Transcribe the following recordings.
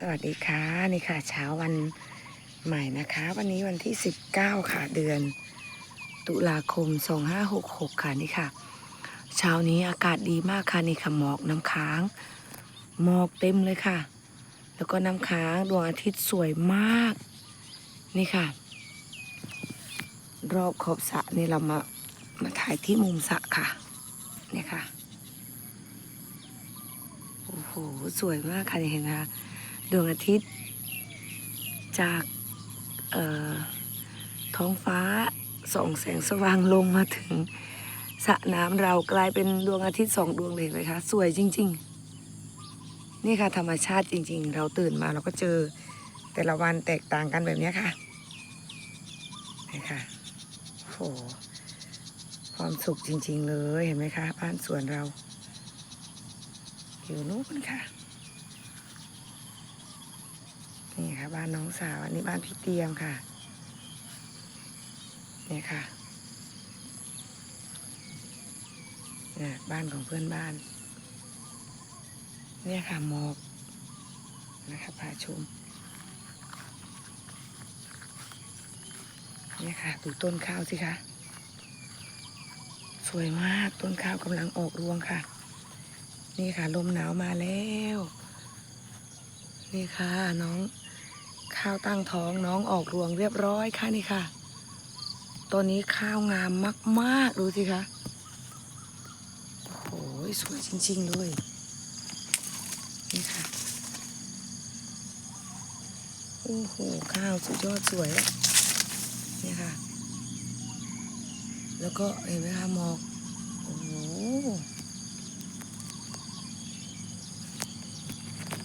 สวัสดีค่ะนี่ค่ะ เช้าวันใหม่นะคะ วันนี้วันที่ 19 ค่ะเดือน ตุลาคม 2566 ค่ะนี่ค่ะ เช้านี้อากาศดีมากค่ะนี่ค่ะหมอกน้ำค้างหมอกเต็มเลยค่ะ แล้วก็น้ำค้างดวงอาทิตย์สวยมาก นี่ค่ะ รอบขอบสระนี่เรามามาถ่ายที่มุมสระค่ะนี่ค่ะโอ้โหสวยมากค่ะเห็นไหมคะ ดวงอาทิตย์ จากท้องฟ้าส่องแสงสว่างลงมาถึงสระน้ำเรากลายเป็นดวงอาทิตย์สองดวงเลยเห็นไหมคะสวยจริง ๆ นี่ค่ะธรรมชาติจริง ๆ เราตื่นมาเราก็เจอแต่ละวันแตกต่างกันแบบนี้ค่ะนี่ค่ะโอ้โหความสุขจริง ๆ เลยเห็นไหมคะบ้านสวนเราอยู่นู้นค่ะ นี่ค่ะ บ้านน้องสาวอันนี้บ้านพี่เตรียมค่ะเนี่ยค่ะเนี่ยบ้านของเพื่อนบ้าน เนี่ยค่ะหมอกนะคะพาชมเนี่ยค่ะ ดูต้นข้าวสิคะ สวยมากต้นข้าวกำลังออกรวงค่ะ นี่ค่ะ ลมหนาวมาแล้ว นี่ค่ะ น้อง ข้าวตั้งท้องน้องออกรวงเรียบร้อยค่ะนี่ค่ะตัวนี้ข้าวงามมากๆดูสิคะโอ้โหสวยจริงๆเลยนี่ค่ะโอ้โหข้าวสุดยอดสวยอะนี่ค่ะ แล้วก็เห็นไหมคะหมอกโอ้โห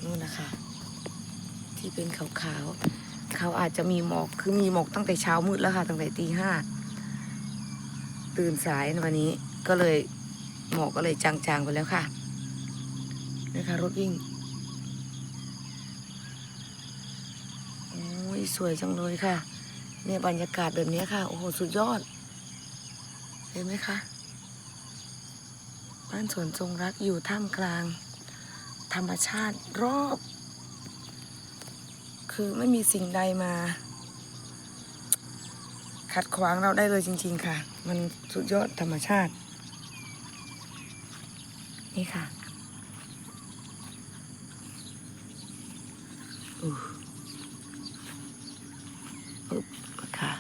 นู่นนะคะ ที่เป็นขาวๆเขาอาจจะมีหมอกคือมีหมอกตั้งแต่เช้ามืดแล้วค่ะตั้งแต่ตีห้าตื่นสายในวันนี้ก็เลยหมอกก็เลยจางๆไปแล้วค่ะนะคะรถวิ่งโอ้ยสวยจังเลยค่ะ เนี่ยบรรยากาศแบบนี้ค่ะ โอ้โห สุดยอด เห็นไหมคะ บ้านสวนทรงรักอยู่ท่ามกลาง ธรรมชาติรอบ คือไม่มีสิ่งใดมา ขัดขวางเราได้เลยจริง ๆ ค่ะ มันสุดยอดธรรมชาติ นี่ค่ะอู้อุ๊บค่ะ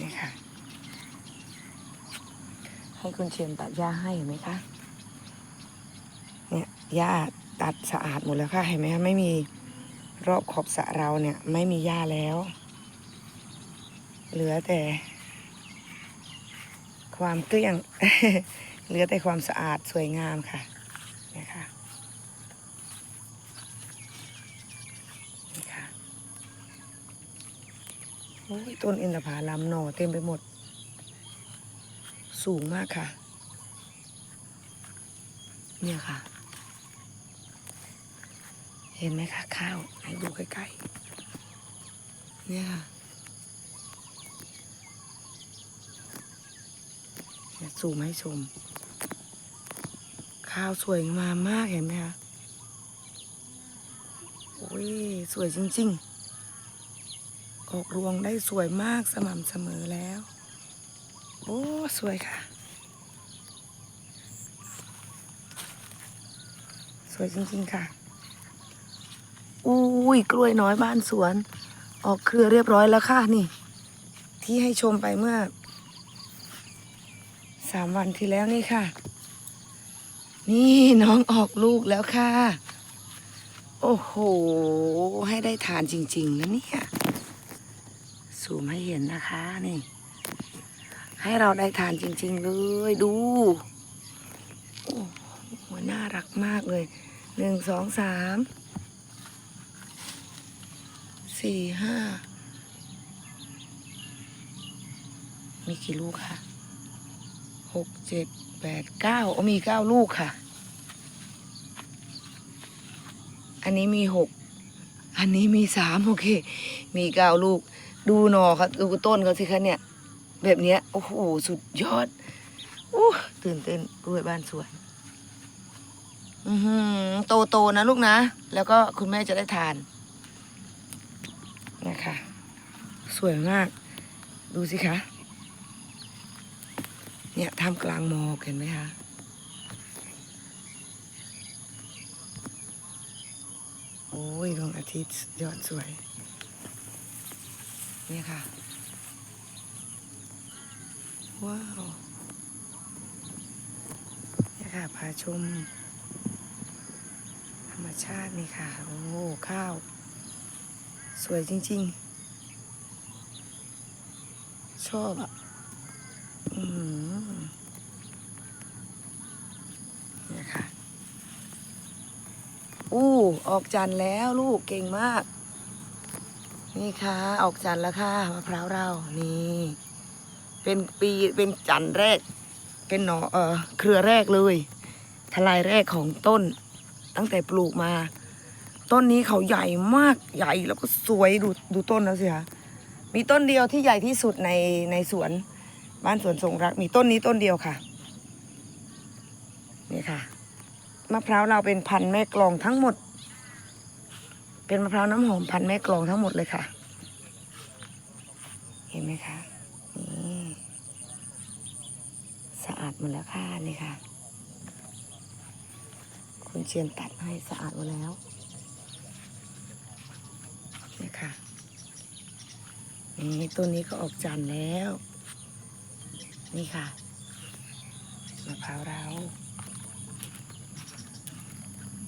นี่ค่ะ ให้คุณเชียมตัดหญ้าให้เห็นไหมคะ หญ้าตัดสะอาดหมดแล้วค่ะเห็นไหมคะไม่มีรอบขอบสะเราเนี่ยไม่มีหญ้าแล้ว เหลือแต่ ความเกลี้ยง เหลือแต่ความสะอาดสวยงามค่ะเนี่ยค่ะนี่ค่ะโอ้ยต้นอินทผลัมหน่อเต็มไปหมด สูงมากค่ะ เนี่ยค่ะ เห็นไหมคะข้าวให้ดูใกล้ๆ เนี่ยค่ะเนี่ยซูมให้ชม ข้าวสวยงามมากเห็นไหมคะโอ้ยสวยจริง ๆ ออกรวงได้สวยมากสม่ำเสมอแล้ว โอ้สวยค่ะ สวยจริง ๆ ค่ะ อุ้ยกล้วยน้อยบ้านสวน ออกเครือเรียบร้อยแล้วค่ะนี่ ที่ให้ชมไปเมื่อสามวันที่แล้วนี่ค่ะ นี่น้องออกลูกแล้วค่ะ โอ้โห ให้ได้ทานจริงๆนะเนี่ยสูมให้เห็นนะคะนี่ ให้เราได้ทานจริง ๆ เลยดูโอ้โหน่ารักมากเลยหนึ่งสองสาม สี่ห้ามีกี่ลูกคะหกเจ็ดแปดเก้าโอ้มีเก้าลูกค่ะ อันนี้มีหกอันนี้มีสามโอเค มีเก้าลูก ดูหนอครับดูต้นเขาสิคะเนี่ย แบบเนี้ยโอ้โหสุดยอดโอ้ตื่นเต้นกล้วยบ้านสวนอือโตโตนะลูกนะ แล้วก็คุณแม่จะได้ทาน นะคะ สวยมาก ดูสิคะ เนี่ยท่ามกลางหมอกเห็นไหมคะโอ้ยดวงอาทิตย์ยอดสวย เนี่ยค่ะ ว้าวเนี่ยค่ะพาชม ธรรมชาตินี่ค่ะ โอ้ข้าว สวยจริง ๆ ชอบอะอืมเนี่ยค่ะ อู้ ออกจันแล้วลูกเก่งมาก นี่ค่ะ ออกจันแล้วค่ะมะพร้าวเรา นี่ เป็นปีเป็นจันแรก เป็นหนอเออเครือแรกเลย ทลายแรกของต้น ตั้งแต่ปลูกมา ต้นนี้เขาใหญ่มากใหญ่แล้วก็สวยดูดูต้นแล้วสิคะมีต้นเดียวที่ใหญ่ที่สุดในในสวนบ้านสวนทรงรัก มีต้นนี้ต้นเดียวค่ะนี่ค่ะมะพร้าวเราเป็นพันแม่กลองทั้งหมด เป็นมะพร้าวน้ำหอมพันแม่กลองทั้งหมดเลยค่ะ เห็นไหมคะนี่สะอาดหมดแล้วค่ะนี่ค่ะ คุณเชียนตัดให้สะอาดหมดแล้ว ค่ะ นี่ต้นนี้ก็ออกจันแล้ว นี่ค่ะมะพร้าวเรา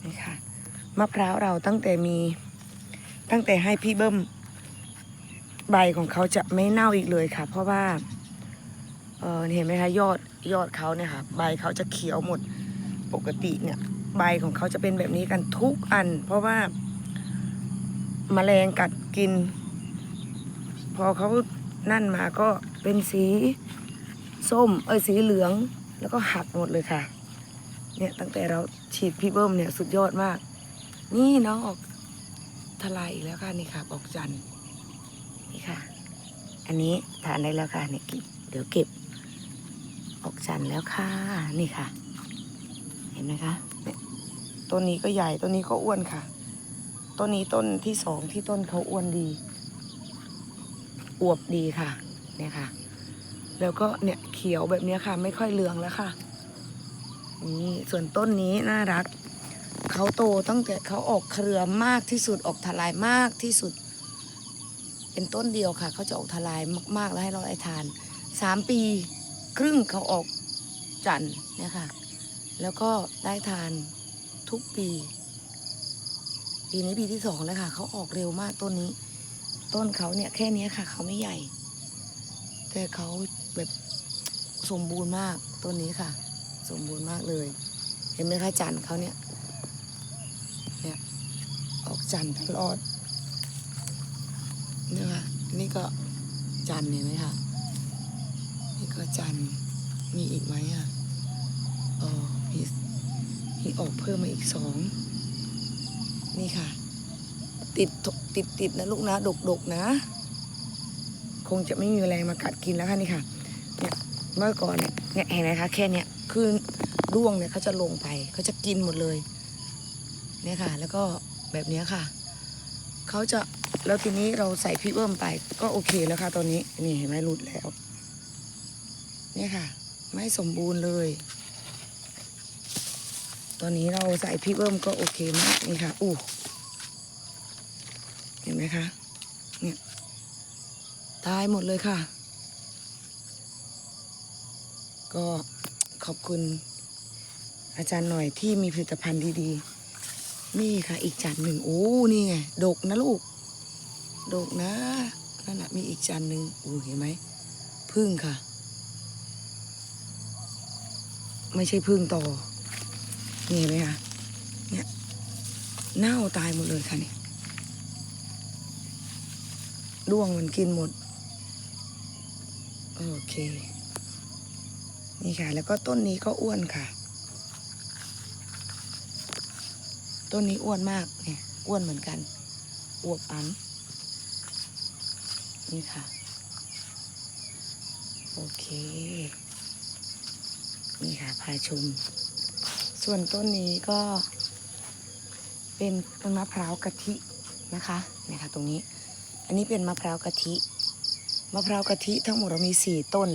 นี่ค่ะมะพร้าวเราตั้งแต่มี ตั้งแต่ให้พี่เบิ้มใบของเขาจะไม่เน่าอีกเลยค่ะ เพราะว่า เออเห็นไหมคะยอดยอดเขาเนี่ยค่ะ ใบเขาจะเขียวหมดปกติเนี่ย ใบของเขาจะเป็นแบบนี้กันทุกอัน เพราะว่า มแมลงกัดกิน พอเขานั่นมาก็เป็นสีส้ม เอ้ยสีเหลือง แล้วก็หักหมดเลยค่ะ เนี่ยตั้งแต่เราฉีดพี่เบิ้มเนี่ยสุดยอดมาก นี่น้องออกทลายอีกแล้วค่ะนี่ค่ะออกจันนี่ค่ะ อันนี้ทานได้แล้วค่ะเนี่ยเก็บเดี๋ยวเก็บ ออกจันแล้วค่ะ นี่ค่ะ เห็นไหมคะเนี่ยต้นนี้ก็ใหญ่ต้นนี้ก็อ้วนค่ะ ต้นนี้ต้นที่สองที่ต้นเขาอ้วนดี อวบดีค่ะ เนี่ยค่ะ แล้วก็เนี่ยเขียวแบบนี้ค่ะ ไม่ค่อยเหลืองแล้วค่ะ นี่ส่วนต้นนี้น่ารัก เขาโตตั้งแต่เขาออกเครือมากที่สุดออกทลายมากที่สุด เป็นต้นเดียวค่ะ เขาจะออกทลายมากๆแล้วให้เราได้ทานสามปี ครึ่งเขาออกจันเนี่ยค่ะแล้วก็ได้ทานทุกปี ปีนี้ปีที่สองแล้วค่ะเขาออกเร็วมากต้นนี้ ต้นเขาเนี่ยแค่นี้ค่ะ เขาไม่ใหญ่ แต่เขาแบบสมบูรณ์มากต้นนี้ค่ะ สมบูรณ์มากเลย เห็นไหมคะจันทร์เขาเนี่ยเนี่ยออกจันทร์ตลอดเนี่ยค่ะนี่ก็จันทร์เห็นไหมคะนี่ก็จันทร์มีอีกไหมอะอ๋อมีมีออกเพิ่มมาอีกสอง นี่ค่ะ ติดติดติดนะลูกนะดกดกนะ คงจะไม่มีแมลงมากัดกินแล้วค่ะนี่ค่ะเนี่ยเมื่อก่อนเนี่ยเนี่ยเห็นไหมคะแค่เนี้ยคือด้วงเนี่ยเขาจะลงไปเขาจะกินหมดเลยเนี่ยค่ะ แล้วก็แบบเนี้ยค่ะเขาจะแล้วทีนี้เราใส่พริกเบิ่มไป ก็โอเคแล้วค่ะ ตอนนี้นี่เห็นไหมหลุดแล้ว เนี่ยค่ะ ไม่สมบูรณ์เลย ตอนนี้เราใส่พริกเบิ่มก็โอเคมากนี่ค่ะ อู้เห็นไหมคะ เนี่ยตายหมดเลยค่ะ ก็ขอบคุณอาจารย์หน่อยที่มีผลิตภัณฑ์ดีๆ นี่ค่ะ อีกจานหนึ่งโอ้นี่ไงดกนะลูกดกนะนั่นแหะมีอีกจานหนึ่งโอ้เห็นไหมพึ่งค่ะ ไม่ใช่พึ่งต่อ นี่เห็นไหมคะเนี่ยเน่าตายหมดเลยค่ะเนี่ยด้วงมันกินหมด โอเค นี่ค่ะ แล้วก็ต้นนี้ก็อ้วนค่ะ ต้นนี้อ้วนมากเนี่ยอ้วนเหมือนกันอวบอัน นี่ค่ะ โอเค นี่ค่ะพาชม ส่วนต้นนี้ก็เป็นต้นมะพร้าวกะทินะคะเนี่ยค่ะตรงนี้ อันนี้เป็นมะพร้าวกะทิ มะพร้าวกะทิทั้งหมดเรามีสี่ต้น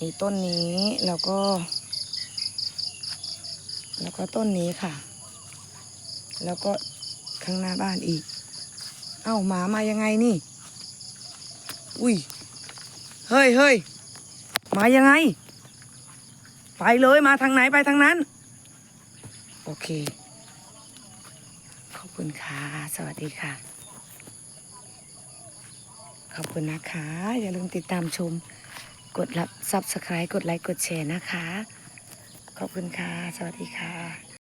มีต้นนี้แล้วก็ แล้วก็ต้นนี้ค่ะ แล้วก็ข้างหน้าบ้านอีก เอ้าหมามายังไงนี่ อุ้ย เฮ้ยเฮ้ยมายังไง ไปเลยมาทางไหนไปทางนั้น โอเค ขอบคุณค่ะ สวัสดีค่ะ ขอบคุณนะคะ อย่าลืมติดตามชม กดรับ subscribe กดไลค์ กดแชร์นะคะ ขอบคุณค่ะ สวัสดีค่ะ